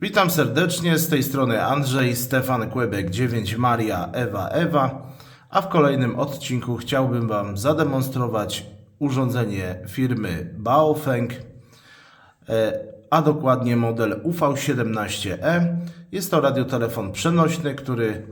Witam serdecznie, z tej strony Andrzej, Stefan Kłebek 9, Maria, Ewa, Ewa, a w kolejnym odcinku chciałbym Wam zademonstrować urządzenie firmy Baofeng, e, a dokładnie model UV17E. Jest to radiotelefon przenośny, który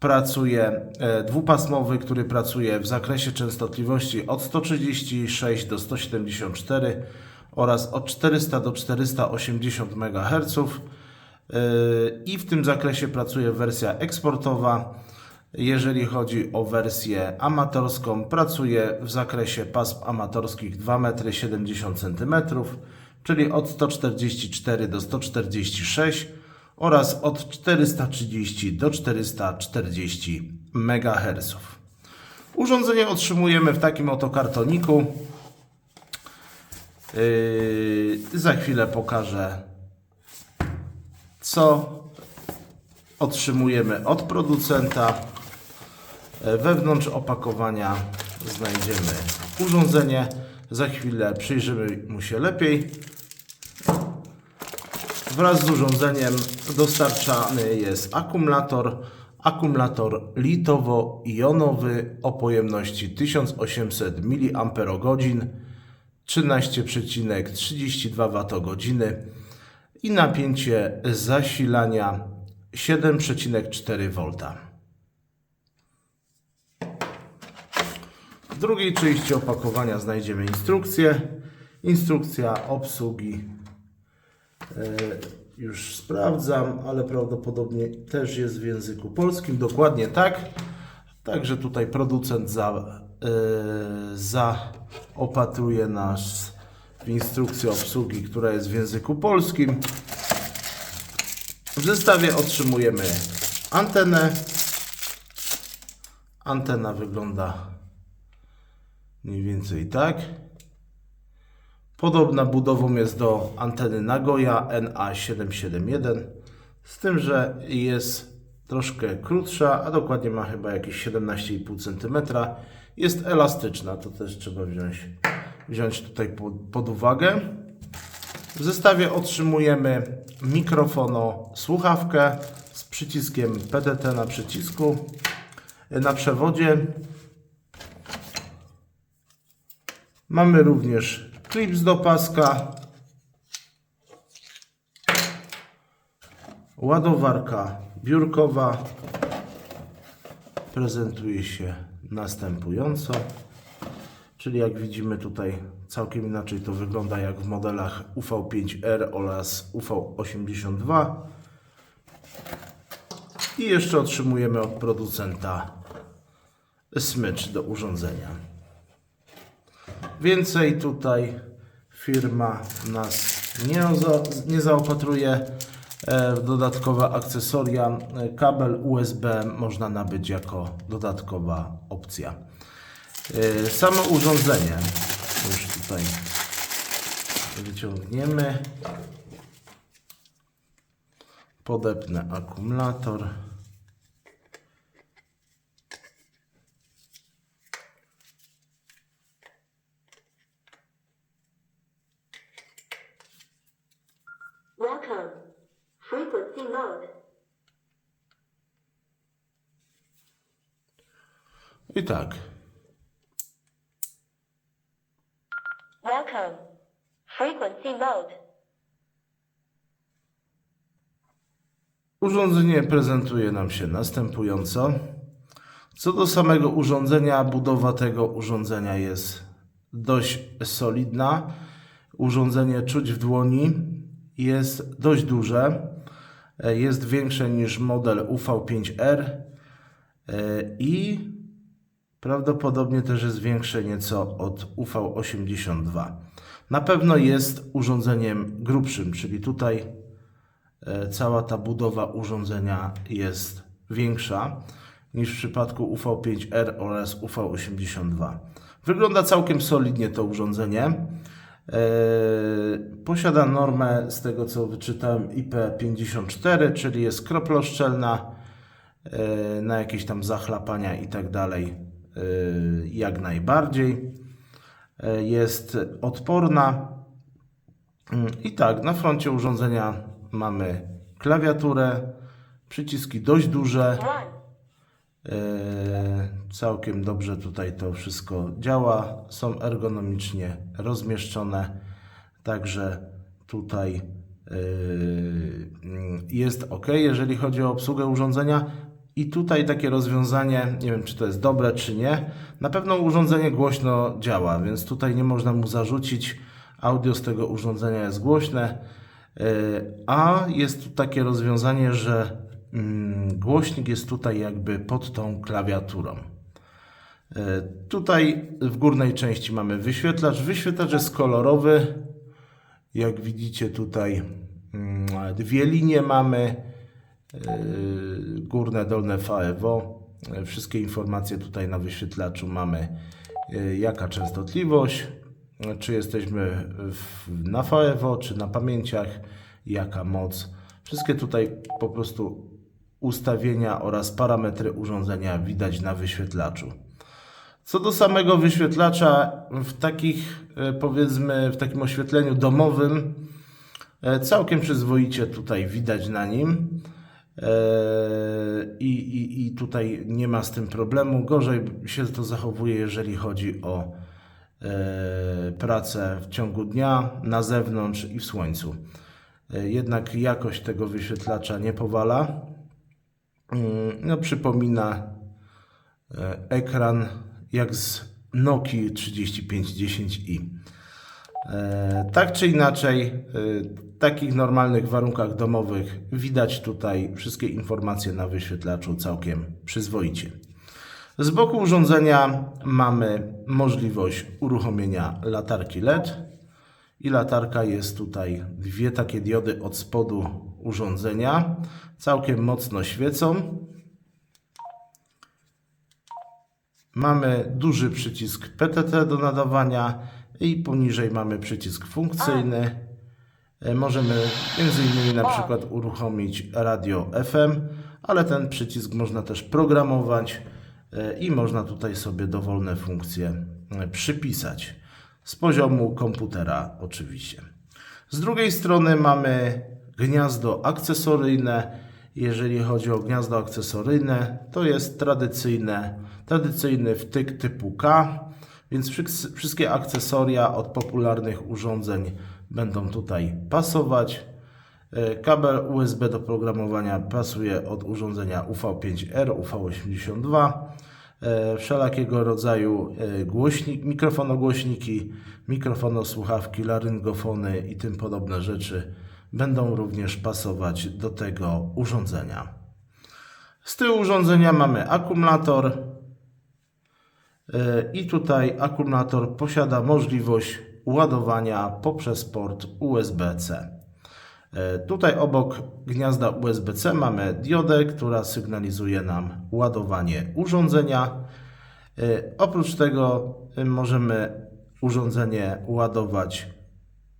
pracuje, e, dwupasmowy, który pracuje w zakresie częstotliwości od 136 do 174 oraz od 400 do 480 MHz. Yy, I w tym zakresie pracuje wersja eksportowa. Jeżeli chodzi o wersję amatorską, pracuje w zakresie pasm amatorskich 2,70 cm, czyli od 144 do 146 oraz od 430 do 440 MHz. Urządzenie otrzymujemy w takim oto kartoniku. Yy, za chwilę pokażę, co otrzymujemy od producenta. E, Wewnątrz opakowania znajdziemy urządzenie. Za chwilę przyjrzymy mu się lepiej. Wraz z urządzeniem dostarczany jest akumulator. Akumulator litowo-jonowy o pojemności 1800 mAh 13,32 Wh i napięcie zasilania 7,4 V. W drugiej części opakowania znajdziemy instrukcję. Instrukcja obsługi e, już sprawdzam, ale prawdopodobnie też jest w języku polskim. Dokładnie tak. Także tutaj producent za, zaopatruje nas w instrukcję obsługi, która jest w języku polskim. W zestawie otrzymujemy antenę. Antena wygląda mniej więcej tak. Podobna budową jest do anteny Nagoya NA771, z tym, że jest troszkę krótsza, a dokładnie ma chyba jakieś 17,5 cm. Jest elastyczna, to też trzeba wziąć, wziąć tutaj pod, pod uwagę. W zestawie otrzymujemy mikrofono słuchawkę z przyciskiem PDT na przycisku, na przewodzie. Mamy również klips do paska, ładowarka biurkowa. Prezentuje się następująco. Czyli jak widzimy tutaj całkiem inaczej to wygląda jak w modelach UV5R oraz UV82. I jeszcze otrzymujemy od producenta smycz do urządzenia. Więcej tutaj firma nas nie, za, nie zaopatruje dodatkowe akcesoria. E, Kabel USB można nabyć jako dodatkowa opcja. E, Samo urządzenie już tutaj wyciągniemy. Podepnę akumulator. Welcome. Frequency mode. I tak. Welcome. Frequency mode. Urządzenie prezentuje nam się następująco. Co do samego urządzenia, budowa tego urządzenia jest dość solidna. Urządzenie czuć w dłoni jest dość duże. E, Jest większe niż model UV5R e, i prawdopodobnie też jest większe nieco od UV82. Na pewno jest urządzeniem grubszym, czyli tutaj e, cała ta budowa urządzenia jest większa niż w przypadku UV5R oraz UV82. Wygląda całkiem solidnie to urządzenie. E, Posiada normę, z tego co wyczytałem, IP54, czyli jest kroploszczelna e, na jakieś tam zachlapania i tak dalej, e, jak najbardziej. Jest odporna. Mm, I tak, na froncie urządzenia mamy klawiaturę. Przyciski dość duże. Całkiem dobrze tutaj to wszystko działa. Są ergonomicznie rozmieszczone. Także tutaj mm, jest ok, jeżeli chodzi o obsługę urządzenia. I tutaj takie rozwiązanie, nie wiem czy to jest dobre czy nie. Na pewno urządzenie głośno działa, więc tutaj nie można mu zarzucić. Audio z tego urządzenia jest głośne. E, A jest tu takie rozwiązanie, że mm, głośnik jest tutaj jakby pod tą klawiaturą. E, Tutaj w górnej części mamy wyświetlacz. Wyświetlacz jest kolorowy. Jak widzicie tutaj mm, dwie linie mamy. e, Górne, dolne VEVO. E, Wszystkie informacje tutaj na wyświetlaczu mamy. Jaka częstotliwość, czy jesteśmy na VEVO, czy na pamięciach, jaka moc. Wszystkie tutaj po prostu ustawienia oraz parametry urządzenia widać na wyświetlaczu. Co do samego wyświetlacza, w takich e, powiedzmy, w takim oświetleniu domowym, e, całkiem przyzwoicie tutaj widać na nim. E, I, i, I tutaj nie ma z tym problemu. Gorzej się to zachowuje, jeżeli chodzi o pracę w ciągu dnia, na zewnątrz i w słońcu. Jednak jakość tego wyświetlacza nie powala. Mm, No, przypomina ekran jak z Nokii 3510i. E, Tak czy inaczej, e, w takich normalnych warunkach domowych widać tutaj wszystkie informacje na wyświetlaczu całkiem przyzwoicie. Z boku urządzenia mamy możliwość uruchomienia latarki LED i latarka jest tutaj dwie takie diody od spodu urządzenia. Całkiem mocno świecą. Mamy duży przycisk PTT do nadawania i poniżej mamy przycisk funkcyjny. E, Możemy między innymi na przykład uruchomić radio FM, ale ten przycisk można też programować e, i można tutaj sobie dowolne funkcje e, przypisać. Z poziomu komputera oczywiście. Z drugiej strony mamy gniazdo akcesoryjne. Jeżeli chodzi o gniazdo akcesoryjne, to jest tradycyjne, tradycyjny wtyk typu K, więc wszys- wszystkie akcesoria od popularnych urządzeń będą tutaj pasować. E, Kabel USB do programowania pasuje od urządzenia UV5R, UV82. E, Wszelakiego rodzaju e, głośnik, mikrofonogłośniki, mikrofonosłuchawki, laryngofony i tym podobne rzeczy będą również pasować do tego urządzenia. Z tyłu urządzenia mamy akumulator i tutaj akumulator posiada możliwość ładowania poprzez port USB-C. E, Tutaj obok gniazda USB-C mamy diodę, która sygnalizuje nam ładowanie urządzenia. E, Oprócz tego e, możemy urządzenie ładować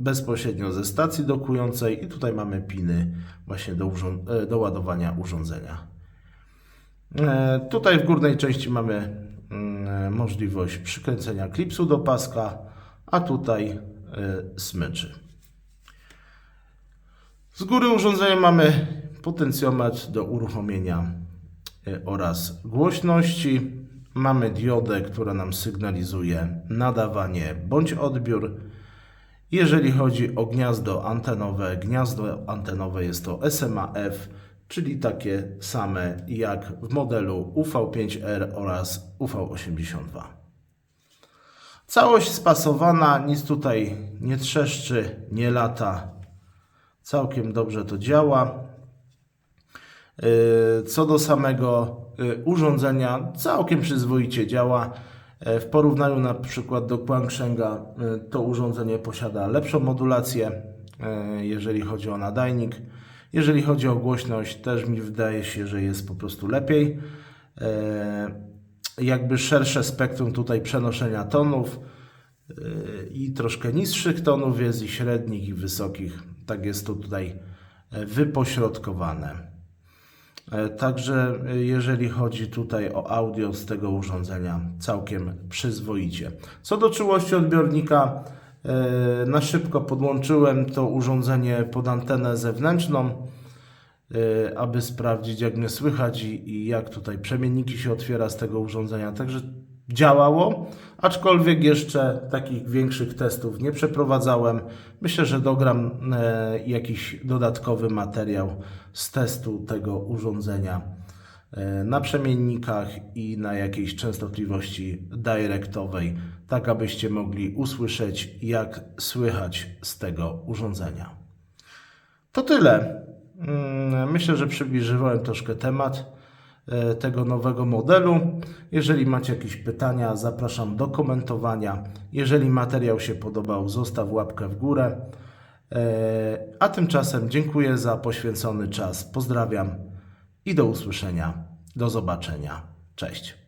bezpośrednio ze stacji dokującej i tutaj mamy piny właśnie do, e, do ładowania urządzenia. E, Tutaj w górnej części mamy możliwość przykręcenia klipsu do paska, a tutaj e, smyczy. Z góry urządzenia mamy potencjometr do uruchomienia e, oraz głośności. Mamy diodę, która nam sygnalizuje nadawanie bądź odbiór. Jeżeli chodzi o gniazdo antenowe, gniazdo antenowe jest to SMA-F, czyli takie same jak w modelu UV5R oraz UV82. Całość spasowana, nic tutaj nie trzeszczy, nie lata. Całkiem dobrze to działa. Yy, Co do samego yy, urządzenia, całkiem przyzwoicie działa. Yy, W porównaniu na przykład do Quangshenga to urządzenie posiada lepszą modulację, jeżeli chodzi o nadajnik. Jeżeli chodzi o głośność, też mi wydaje się, że jest po prostu lepiej. Yy, Jakby szersze spektrum tutaj przenoszenia tonów yy, i troszkę niższych tonów jest i średnich i wysokich. Tak jest to tutaj e, wypośrodkowane. E, Także e, jeżeli chodzi tutaj o audio z tego urządzenia, całkiem przyzwoicie. Co do czułości odbiornika, e, na szybko podłączyłem to urządzenie pod antenę zewnętrzną. y, aby sprawdzić, jak mnie słychać i, jak tutaj przemienniki się otwiera z tego urządzenia. Także działało, aczkolwiek jeszcze takich większych testów nie przeprowadzałem. Myślę, że dogram e, jakiś dodatkowy materiał z testu tego urządzenia e, na przemiennikach i na jakiejś częstotliwości directowej, tak abyście mogli usłyszeć, jak słychać z tego urządzenia. To tyle. Mm, Myślę, że przybliżyłem troszkę temat e, tego nowego modelu. Jeżeli macie jakieś pytania, zapraszam do komentowania. Jeżeli materiał się podobał, zostaw łapkę w górę. E, A tymczasem dziękuję za poświęcony czas. Pozdrawiam i do usłyszenia. Do zobaczenia. Cześć.